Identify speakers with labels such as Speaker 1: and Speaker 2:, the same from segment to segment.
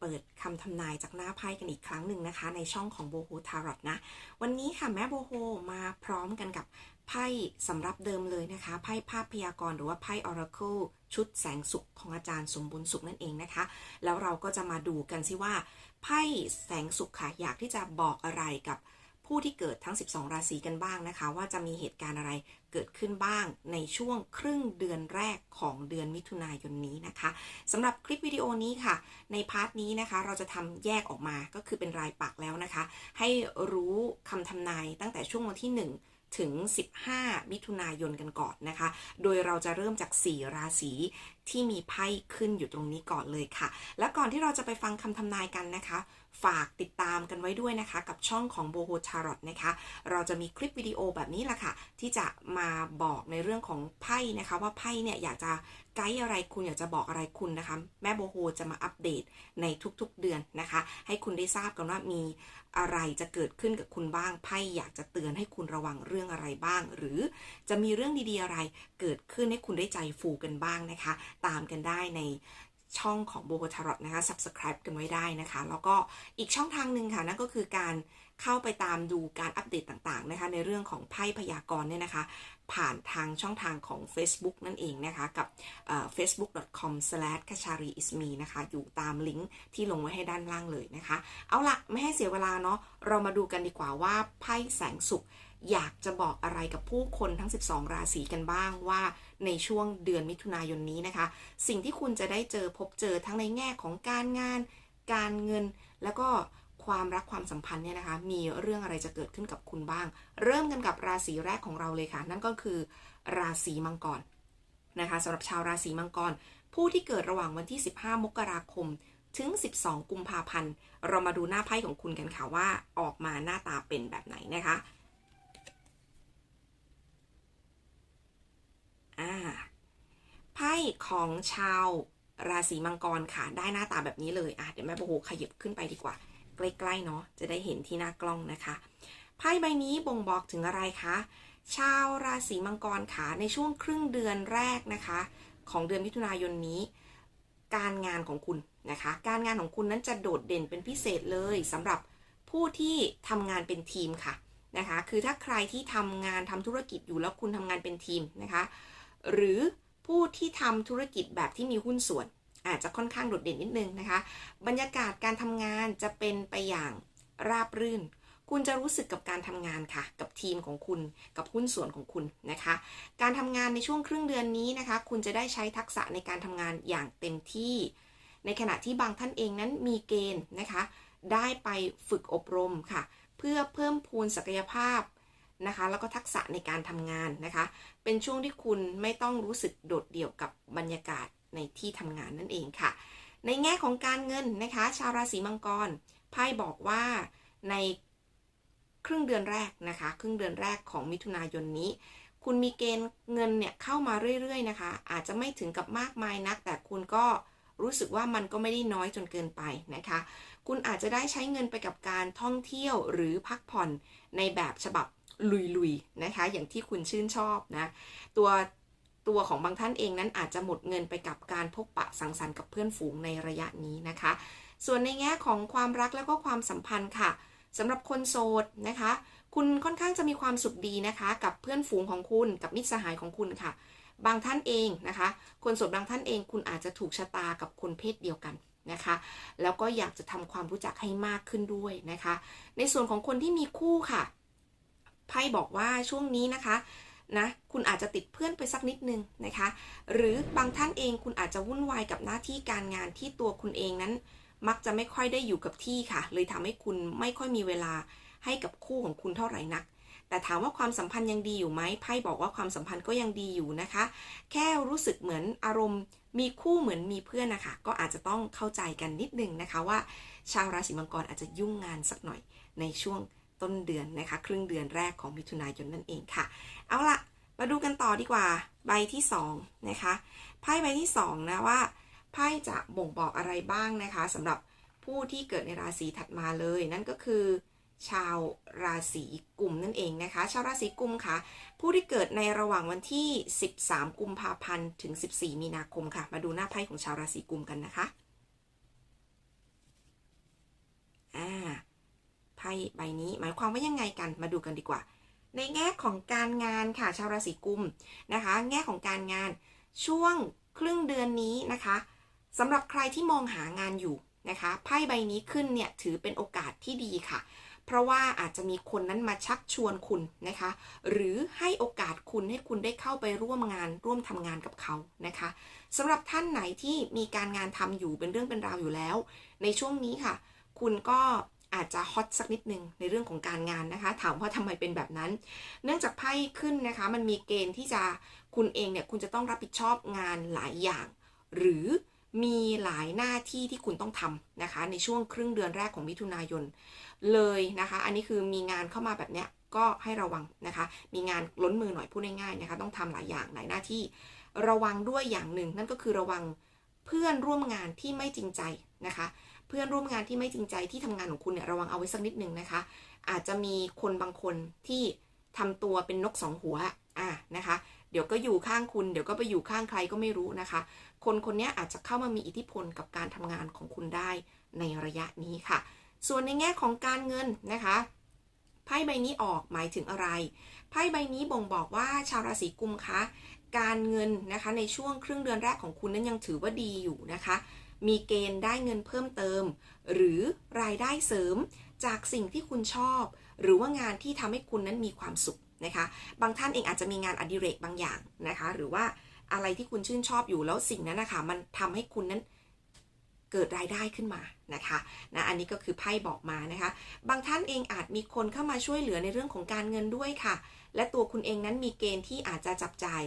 Speaker 1: เปิดคำทำนายจากหน้าไพ่กันอีกครั้งหนึ่งนะคะ ในช่องของโบโฮทารอตนะ วันนี้ค่ะแม่โบโฮมาพร้อมกันกับไพ่สำรับเดิมเลยนะคะ ไพ่ภาพพยากรณ์หรือว่าไพ่ออราเคิลชุดแสงสุขของอาจารย์สมบูรณ์สุขนั่นเองนะคะ แล้วเราก็จะมาดูกันสิว่าไพ่แสงสุขค่ะอยากที่จะบอกอะไรกับ ผู้ที่เกิดทั้ง 12 ราศีกันบ้างนะคะ ว่าจะมีเหตุการณ์อะไรเกิดขึ้นบ้างในช่วงครึ่งเดือนแรกของเดือนมิถุนายนนี้นะคะสำหรับคลิปวิดีโอนี้ค่ะ ในพาร์ทนี้นะคะ เราจะทำแยกออกมาก็คือเป็นรายปักแล้วนะคะ ให้รู้คำทำนายตั้งแต่ช่วงวันที่ 1ถึง 15 มิถุนายนกันก่อนนะคะ โดยเราจะเริ่มจาก 4 ราศีที่มีไพ่ขึ้นอยู่ตรงนี้ก่อนเลยค่ะ และก่อนที่เราจะไปฟังคำทำนายกันนะคะฝากติดตามกันไว้ด้วยนะคะ กับช่องของโบโฮชารอตนะคะ เราจะมีคลิปวิดีโอแบบนี้แหละค่ะ ที่จะมาบอกในเรื่องของไพ่นะคะ ว่าไพ่เนี่ยอยากจะไกด์อะไรคุณอยากจะบอกอะไรคุณนะคะ แม่โบโฮจะมาอัปเดตในทุกๆเดือนนะคะ ให้คุณได้ทราบกันว่ามีอะไรจะเกิดขึ้นกับคุณบ้างไพ่อยากจะเตือนให้คุณระวังเรื่องอะไรบ้าง หรือจะมีเรื่องดีๆอะไรเกิดขึ้นให้คุณได้ใจฟูกันบ้างนะคะ ตามกันได้ใน ช่องของโบโ t ทารอตนะคะ subscribe กันไว้ได้นะคะ แล้วก็อีกช่องทางหนึ่งค่ะ นั่นก็คือการเข้าไปตามดูการอัปเดตต่างๆนะคะ ในเรื่องของไพ่พยากรณ์เนี่ยนะคะ ผ่านทางช่องทางของ Facebook นั่นเองนะคะ กับ facebook.com slash k a c h a r i i s m e นะคะ อยู่ตามลิงก์ที่ลงไว้ให้ด้านล่างเลยนะคะ เอาละไม่ให้เสียเวลาเนาะเรามาดูกันดีกว่าว่าไพ่แสงสุข อยากจะบอกอะไรกับผู้คนทั้ง 12 ราศีกันบ้างว่าในช่วงเดือนมิถุนายนนี้นะคะ สิ่งที่คุณจะได้เจอพบเจอทั้งในแง่ของการงาน การเงิน แล้วก็ความรักความสัมพันธ์เนี่ยนะคะ มีเรื่องอะไรจะเกิดขึ้นกับคุณบ้าง เริ่มกันกับราศีแรกของเราเลยค่ะ นั่นก็คือ ราศีมังกรนะคะสำหรับชาวราศีมังกร ผู้ที่เกิดระหว่างวันที่ 15 มกราคม ถึง 12 กุมภาพันธ์ เรามาดูหน้าไพ่ของคุณกันค่ะว่าออกมาหน้าตาเป็นแบบไหนนะคะ อ่าไพ่ของชาวราศีมังกรค่ะ ได้หน้าตาแบบนี้เลยอะเดี๋ยวแม่โบโหขยับขึ้นไปดีกว่า ใกล้ๆเนาะจะได้เห็นที่หน้ากล้องนะคะไพ่ใบนี้บ่งบอกถึงอะไรคะชาวราศีมังกรค่ะในช่วงครึ่งเดือนแรกนะคะ ของเดือนมิถุนายนนี้ การงานของคุณนะคะ การงานของคุณนั้นจะโดดเด่นเป็นพิเศษเลยสำหรับผู้ที่ทำงานเป็นทีมค่ะนะคะ คือถ้าใครที่ทำงานทำธุรกิจอยู่แล้วคุณทำงานเป็นทีมนะคะ หรือผู้ที่ทำธุรกิจแบบที่มีหุ้นส่วน อาจจะค่อนข้างโดดเด่นนิดนึงนะคะ บรรยากาศการทำงานจะเป็นไปอย่างราบรื่น คุณจะรู้สึกกับการทำงานค่ะ กับทีมของคุณ กับหุ้นส่วนของคุณนะคะ การทำงานในช่วงครึ่งเดือนนี้นะคะ คุณจะได้ใช้ทักษะในการทำงานอย่างเต็มที่ ในขณะที่บางท่านเองนั้นมีเกณฑ์นะคะ ได้ไปฝึกอบรมค่ะ เพื่อเพิ่มพูนศักยภาพ นะคะ แล้วก็ทักษะในการทำงานนะคะ เป็นช่วงที่คุณไม่ต้องรู้สึกโดดเดี่ยวกับบรรยากาศในที่ทำงานนั่นเองค่ะ ในแง่ของการเงินนะคะ ชาวราศีมังกรไพ่บอกว่าในครึ่งเดือนแรกนะคะ ครึ่งเดือนแรกของมิถุนายนนี้ คุณมีเกณฑ์เงินเนี่ยเข้ามาเรื่อยๆนะคะ อาจจะไม่ถึงกับมากมายนัก แต่คุณก็รู้สึกว่ามันก็ไม่ได้น้อยจนเกินไปนะคะ คุณอาจจะได้ใช้เงินไปกับการท่องเที่ยวหรือพักผ่อนในแบบฉบับ ลุยๆนะคะ อย่างที่คุณชื่นชอบนะ ตัวตัวของบางท่านเองนั้นอาจจะหมดเงินไปกับการพบปะสังสรรค์กับเพื่อนฝูงในระยะนี้นะคะ ส่วนในแง่ของความรักแล้วก็ความสัมพันธ์ค่ะสำหรับคนโสดนะคะ คุณค่อนข้างจะมีความสุขดีนะคะ กับเพื่อนฝูงของคุณกับมิตรสหายของคุณค่ะ บางท่านเองนะคะ คนโสดบางท่านเองคุณอาจจะถูกชะตากับคนเพศเดียวกันนะคะ แล้วก็อยากจะทำความรู้จักให้มากขึ้นด้วยนะคะ ในส่วนของคนที่มีคู่ค่ะ ไพ่บอกว่าช่วงนี้นะคะนะคุณอาจจะติดเพื่อนไปสักนิดนึงนะคะ หรือบางท่านเองคุณอาจจะวุ่นวายกับหน้าที่การงานที่ตัวคุณเองนั้น มักจะไม่ค่อยได้อยู่กับที่ค่ะ เลยทำให้คุณไม่ค่อยมีเวลาให้กับคู่ของคุณเท่าไหร่นัก แต่ถามว่าความสัมพันธ์ยังดีอยู่ไหมไพ่บอกว่าความสัมพันธ์ก็ยังดีอยู่นะคะ แค่รู้สึกเหมือนอารมณ์ มีคู่เหมือนมีเพื่อนนะคะก็อาจจะต้องเข้าใจกันนิดนึงนะคะว่า ชาวราศีมังกรอาจจะยุ่งงานสักหน่อยในช่วง ต้นเดือนนะคะ ครึ่งเดือนแรกของมิถุนายนนั่นเองค่ะ เอาละมาดูกันต่อดีกว่า ใบที่2นะคะไพ่ใบที่2นะว่าไพ่จะบ่งบอกอะไรบ้างนะคะสำหรับผู้ที่เกิดในราศีถัดมาเลย นั่นก็คือ ชาวราศีกุมนั่นเองนะคะ ชาวราศีกุมค่ะ ผู้ที่เกิดในระหว่างวันที่ 13 กุมภาพันธ์ถึง 14 มีนาคมค่ะ มาดูหน้าไพ่ของชาวราศีกุมกันนะคะ อ่าไพ่ใบนี้ หมายความว่ายังไงกันมาดูกันดีกว่า ในแง่ของการงานค่ะชาวราศีกุมนะคะ แง่ของการงานช่วงครึ่งเดือนนี้นะคะสำหรับใครที่มองหางานอยู่นะคะไพ่ใบนี้ขึ้นเนี่ยถือเป็นโอกาสที่ดีค่ะ เพราะว่าอาจจะมีคนนั้นมาชักชวนคุณนะคะ หรือให้โอกาสคุณให้คุณได้เข้าไปร่วมงานร่วมทำงานกับเขานะคะสำหรับท่านไหนที่มีการงานทำอยู่เป็นเรื่องเป็นราวอยู่แล้ว ในช่วงนี้ค่ะ คุณก็ อาจจะฮอตสักนิดนึงในเรื่องของการงานนะคะ ถามว่าทำไมเป็นแบบนั้น เนื่องจากไพ่ขึ้นนะคะ มันมีเกณฑ์ที่จะคุณเองเนี่ยคุณจะต้องรับผิดชอบงานหลายอย่าง หรือมีหลายหน้าที่ที่คุณต้องทำนะคะ ในช่วงครึ่งเดือนแรกของมิถุนายนเลยนะคะ อันนี้คือมีงานเข้ามาแบบเนี้ยก็ให้ระวังนะคะ มีงานล้นมือหน่อยพูดง่ายๆนะคะ ต้องทำหลายอย่างหลายหน้าที่ ระวังด้วยอย่างหนึ่งนั่นก็คือระวังเพื่อนร่วมงานที่ไม่จริงใจนะคะ เพื่อนร่วมงานที่ไม่จริงใจที่ทำงานของคุณเนี่ยระวังเอาไว้สักนิดนึงนะคะ อาจจะมีคนบางคนที่ทำตัวเป็นนกสองหัวอะนะคะ เดี๋ยวก็อยู่ข้างคุณ เดี๋ยวก็ไปอยู่ข้างใครก็ไม่รู้นะคะ คนคนนี้อาจจะเข้ามามีอิทธิพลกับการทำงานของคุณได้ในระยะนี้ค่ะ ส่วนในแง่ของการเงินนะคะไพ่ใบนี้ออกหมายถึงอะไรไพ่ใบนี้บ่งบอกว่าชาวราศีกุมคะการเงินนะคะในช่วงครึ่งเดือนแรกของคุณนั้นยังถือว่าดีอยู่นะคะ มีเกณฑ์ได้เงินเพิ่มเติม หรือรายได้เสริมจากสิ่งที่คุณชอบ หรือว่างานที่ทำให้คุณนั้นมีความสุขนะคะ บางท่านเองอาจจะมีงานอดิเรกบางอย่างนะคะ หรือว่าอะไรที่คุณชื่นชอบอยู่แล้วสิ่งนั้นนะคะมันทำให้คุณนั้นเกิดรายได้ขึ้นมานะคะนะอันนี้ก็คือไพ่บอกมานะคะ บางท่านเองอาจมีคนเข้ามาช่วยเหลือในเรื่องของการเงินด้วยค่ะ และตัวคุณเองนั้นมีเกณฑ์ที่อาจจะจับจ่าย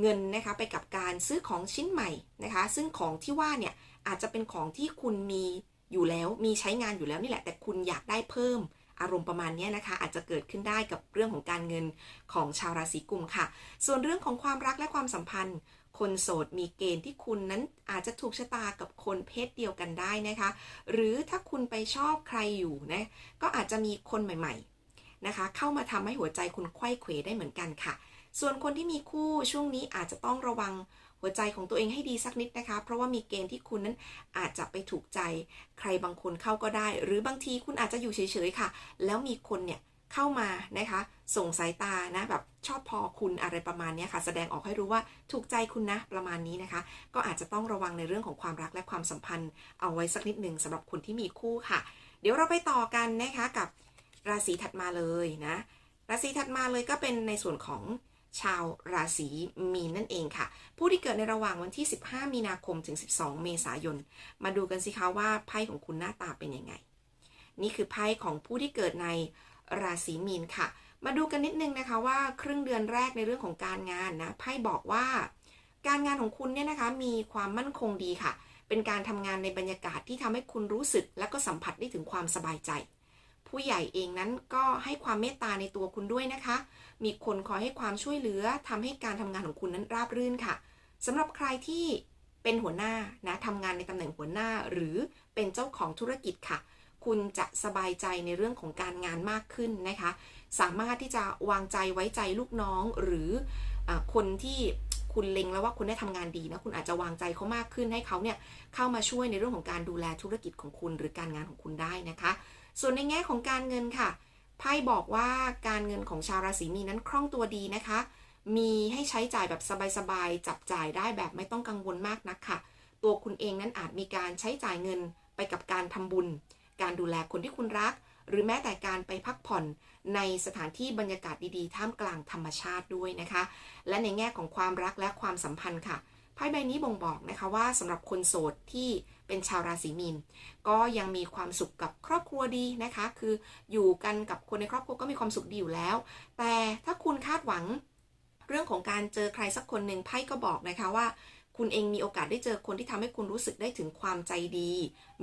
Speaker 1: เงินนะคะไปกับการซื้อของชิ้นใหม่นะคะ ซึ่งของที่ว่าเนี่ย อาจจะเป็นของที่คุณมีอยู่แล้วมีใช้งานอยู่แล้วนี่แหละ แต่คุณอยากได้เพิ่มอารมณ์ประมาณนี้นะคะ อาจจะเกิดขึ้นได้กับเรื่องของการเงินของชาวราศีกุมค่ะ ส่วนเรื่องของความรักและความสัมพันธ์ คนโสดมีเกณฑ์ที่คุณนั้นอาจจะถูกชะตากับคนเพศเดียวกันได้นะคะ หรือถ้าคุณไปชอบใครอยู่นะก็อาจจะมีคนใหม่ๆนะคะ เข้ามาทำให้หัวใจคุณไขว้เขวได้เหมือนกันค่ะ ส่วนคนที่มีคู่ช่วงนี้อาจจะต้องระวัง หัวใจของตัวเองให้ดีสักนิดนะคะ เพราะว่ามีเกณฑ์ที่คุณนั้นอาจจะไปถูกใจใครบางคนเข้าก็ได้ หรือบางทีคุณอาจจะอยู่เฉยๆค่ะ แล้วมีคนเนี่ยเข้ามานะคะ ส่งสายตานะแบบชอบพอคุณอะไรประมาณนี้ค่ะ แสดงออกให้รู้ว่าถูกใจคุณนะประมาณนี้นะคะ ก็อาจจะต้องระวังในเรื่องของความรักและความสัมพันธ์ เอาไว้สักนิดหนึ่งสำหรับคนที่มีคู่ค่ะ เดี๋ยวเราไปต่อกันนะคะกับราศีถัดมาเลยนะราศีถัดมาเลยก็เป็นในส่วนของ ชาวราศีมีนนั่นเองค่ะ ผู้ที่เกิดในระหว่างวันที่ 15 มีนาคมถึง 12 เมษายน มาดูกันสิคะว่าไพ่ของคุณหน้าตาเป็นยังไง นี่คือไพ่ของผู้ที่เกิดในราศีมีนค่ะ มาดูกันนิดนึงนะคะว่าครึ่งเดือนแรกในเรื่องของการงานนะไพ่บอกว่า การงานของคุณเนี่ยนะคะมีความมั่นคงดีค่ะ เป็นการทำงานในบรรยากาศที่ทำให้คุณรู้สึก และก็สัมผัสได้ถึงความสบายใจ ผู้ใหญ่เองนั้นก็ให้ความเมตตาในตัวคุณด้วยนะคะ มีคนคอยให้ความช่วยเหลือทำให้การทำงานของคุณนั้นราบรื่นค่ะสำหรับใครที่เป็นหัวหน้านะทำงานในตำแหน่งหัวหน้าหรือเป็นเจ้าของธุรกิจค่ะ คุณจะสบายใจในเรื่องของการงานมากขึ้นนะคะ สามารถที่จะวางใจไว้ใจลูกน้อง หรืออคนที่คุณเล็งแล้วว่าคุณได้ทำงานดีนะคุณอาจจะวางใจเขามากขึ้นให้เขาเนี่ยเข้ามาช่วยในเรื่องของการดูแลธุรกิจของคุณ หรือการงานของคุณได้นะคะ ส่วนในแง่ของการเงินค่ะ ไพ่บอกว่าการเงินของชาวราศีมีนนั้นคล่องตัวดีนะคะ มีให้ใช้จ่ายแบบสบายๆ จับจ่ายได้แบบไม่ต้องกังวลมากนักค่ะ ตัวคุณเองนั้นอาจมีการใช้จ่ายเงินไปกับการทำบุญ การดูแลคนที่คุณรัก หรือแม้แต่การไปพักผ่อนในสถานที่บรรยากาศดีๆ ท่ามกลางธรรมชาติด้วยนะคะ และในแง่ของความรักและความสัมพันธ์ค่ะ พ่ใบนี้บ่งบอกนะคะว่าสำหรับคนโสดที่เป็นชาวราศีมีนก็ยังมีความสุขกับครอบครัวดีนะคะ คืออยู่กันกับคนในครอบครัวก็มีความสุขดีอยู่แล้ว แต่ถ้าคุณคาดหวังเรื่องของการเจอใครสักคนหนึ่งไพ่ก็บอกนะคะว่า คุณเองมีโอกาสได้เจอคนที่ทำให้คุณรู้สึกได้ถึงความใจดี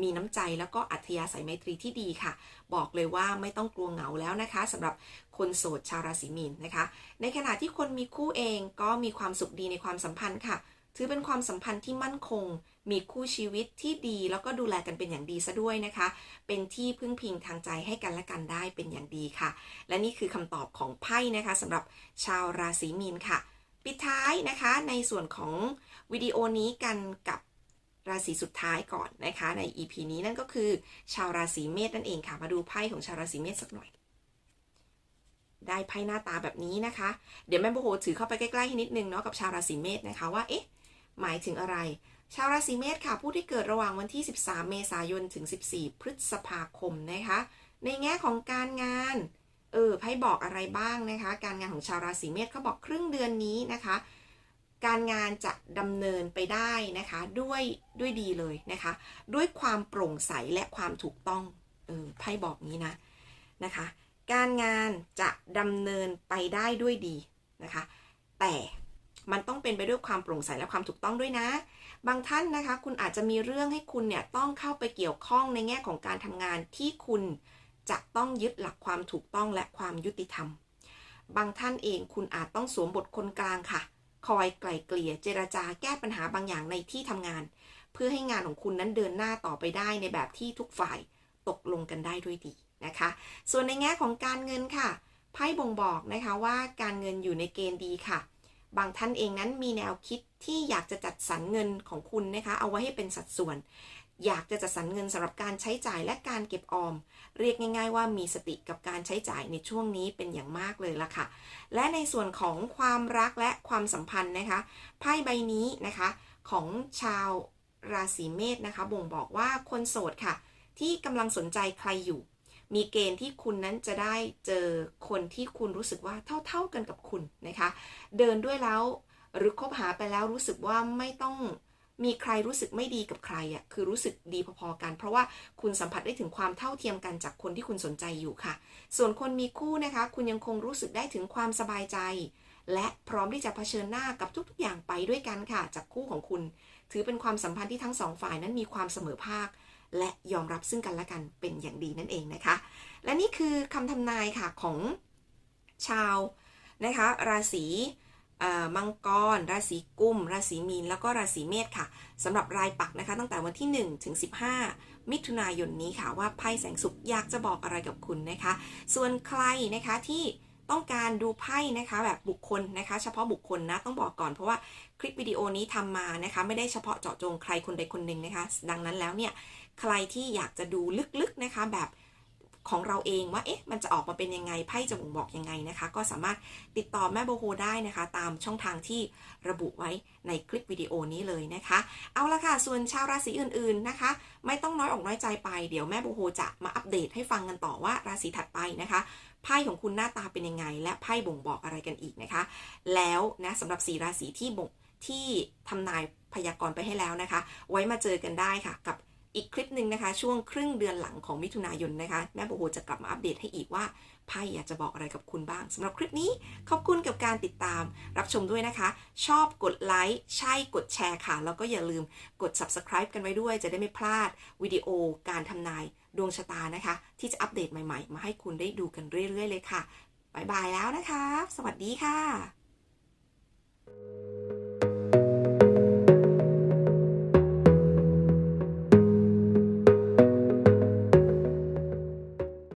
Speaker 1: มีน้ำใจแล้วก็อัธยาศัยไมตรีที่ดีค่ะ บอกเลยว่าไม่ต้องกลัวเหงาแล้วนะคะสำหรับคนโสดชาวราศีมีนนะคะ ในขณะที่คนมีคู่เองก็มีความสุขดีในความสัมพันธ์ค่ะ ถือเป็นความสัมพันธ์ที่มั่นคง มีคู่ชีวิตที่ดี แล้วก็ดูแลกันเป็นอย่างดีซะด้วยนะคะ เป็นที่พึ่งพิงทางใจให้กันและกันได้เป็นอย่างดีค่ะ และนี่คือคำตอบของไพ่นะคะสำหรับชาวราศีมีนค่ะ ปิดท้ายนะคะในส่วนของวิดีโอนี้กันกับราศีสุดท้ายก่อนนะคะ ใน EP นี้นั่นก็คือ ชาวราศีเมษนั่นเองค่ะ มาดูไพ่ของชาวราศีเมษสักหน่อย ได้ไพ่หน้าตาแบบนี้นะคะ เดี๋ยวแม่โบโหถือเข้าไปใกล้ๆให้นิดนึงเนาะกับชาวราศีเมษนะคะว่าเอ๊ะ หมายถึงอะไร ชาวราศีเมษค่ะ ผู้ที่เกิดระหว่างวันที่ 13 เมษายนถึง 14 พฤษภาคมนะคะ ในแง่ของการงาน เออไพ่บอกอะไรบ้างนะคะ การงานของชาวราศีเมษเขาบอกครึ่งเดือนนี้นะคะ การงานจะดำเนินไปได้นะคะด้วยด้วยดีเลยนะคะ ด้วยความโปร่งใสและความถูกต้อง เออไพ่บอกนี้นะนะคะ การงานจะดำเนินไปได้ด้วยดีนะคะ แต่ มันต้องเป็นไปด้วยความโปร่งใสและความถูกต้องด้วยนะ บางท่านนะคะ คุณอาจจะมีเรื่องให้คุณเนี่ยต้องเข้าไปเกี่ยวข้องในแง่ของการทำงานที่คุณจะต้องยึดหลักความถูกต้องและความยุติธรรม บางท่านเองคุณอาจต้องสวมบทคนกลางค่ะ คอยไกล่เกลี่ยเจรจาแก้ปัญหาบางอย่างในที่ทำงาน เพื่อให้งานของคุณนั้นเดินหน้าต่อไปได้ในแบบที่ทุกฝ่ายตกลงกันได้ด้วยดีนะคะ ส่วนในแง่ของการเงินค่ะไพ่บ่งบอกนะคะว่าการเงินอยู่ในเกณฑ์ดีค่ะ บางท่านเองนั้นมีแนวคิดที่อยากจะจัดสรรเงินของคุณนะคะเอาไว้ให้เป็นสัดส่วน อยากจะจัดสรรเงินสำหรับการใช้จ่ายและการเก็บออม เรียกง่าย ๆ ว่ามีสติกับการใช้จ่ายในช่วงนี้เป็นอย่างมากเลยละค่ะ และในส่วนของความรักและความสัมพันธ์นะคะไพ่ใบนี้นะคะของชาวราศีเมษนะคะ บ่งบอกว่าคนโสดค่ะ ที่กำลังสนใจใครอยู่ มีเกณฑ์ที่คุณนั้นจะได้เจอคนที่คุณรู้สึกว่าเท่า ๆกันกับคุณนะคะ เดินด้วยแล้วหรือคบหาไปแล้วรู้สึกว่าไม่ต้องมีใครรู้สึกไม่ดีกับใครอะคือรู้สึกดีพอๆกัน เพราะว่าคุณสัมผัสได้ถึงความเท่าเทียมกันจากคนที่คุณสนใจอยู่ค่ะ ส่วนคนมีคู่นะคะ คุณยังคงรู้สึกได้ถึงความสบายใจ และพร้อมที่จะเผชิญหน้ากับทุกๆอย่างไปด้วยกันค่ะ จากคู่ของคุณ ถือเป็นความสัมพันธ์ที่ทั้งสองฝ่ายนั้นมีความเสมอภาค และยอมรับซึ่งกันและกันเป็นอย่างดีนั่นเองนะคะ และนี่คือคำทำนายค่ะของชาวนะคะราศีมังกร ราศีกุม ราศีมีน แล้วก็ราศีเมษค่ะสำหรับรายปักนะคะ ตั้งแต่วันที่ 1 ถึง 15 มิถุนายนนี้ค่ะ ว่าไพ่แสงสุขอยากจะบอกอะไรกับคุณนะคะ ส่วนใครนะคะที่ต้องการดูไพ่นะคะแบบบุคคลนะคะ เฉพาะบุคคลนะต้องบอกก่อนเพราะว่าคลิปวิดีโอนี้ทำมานะคะ ไม่ได้เฉพาะเจาะจงใครคนใดคนหนึ่งนะคะ ดังนั้นแล้วเนี่ย ใครที่อยากจะดูลึกๆนะคะแบบของเราเองว่า เอ๊ะ มันจะออกมาเป็นยังไง ไพ่จะบ่งบอกยังไงนะคะ ก็สามารถติดต่อแม่โบโฮได้นะคะ ตามช่องทางที่ระบุไว้ในคลิปวิดีโอนี้เลยนะคะ เอาละค่ะ ส่วนชาวราศีอื่นๆนะคะ ไม่ต้องน้อยอกน้อยใจไป เดี๋ยวแม่โบโฮจะมาอัปเดตให้ฟังกันต่อว่าราศีถัดไปนะคะ ไพ่ของคุณหน้าตาเป็นยังไง และไพ่บ่งบอกอะไรกันอีกนะคะ แล้วนะสำหรับสีราศีที่บ่งที่ทำนายพยากรณ์ไปให้แล้วนะคะ ไว้มาเจอกันได้ค่ะกับ อีกคลิปหนึ่งนะคะ ช่วงครึ่งเดือนหลังของมิถุนายนนะคะ แม่โบโฮจะกลับมาอัปเดตให้อีกว่าไพ่อยากจะบอกอะไรกับคุณบ้างสำหรับคลิปนี้ขอบคุณกับการติดตาม รับชมด้วยนะคะ ชอบกดไลค์ใช่กดแชร์ค่ะ แล้วก็อย่าลืมกด subscribe กันไว้ด้วย จะได้ไม่พลาดวิดีโอการทำนายดวงชะตานะคะ ที่จะอัปเดตใหม่ๆ มาให้คุณได้ดูกันเรื่อยๆเลยค่ะบายบายแล้วนะคะ สวัสดีค่ะ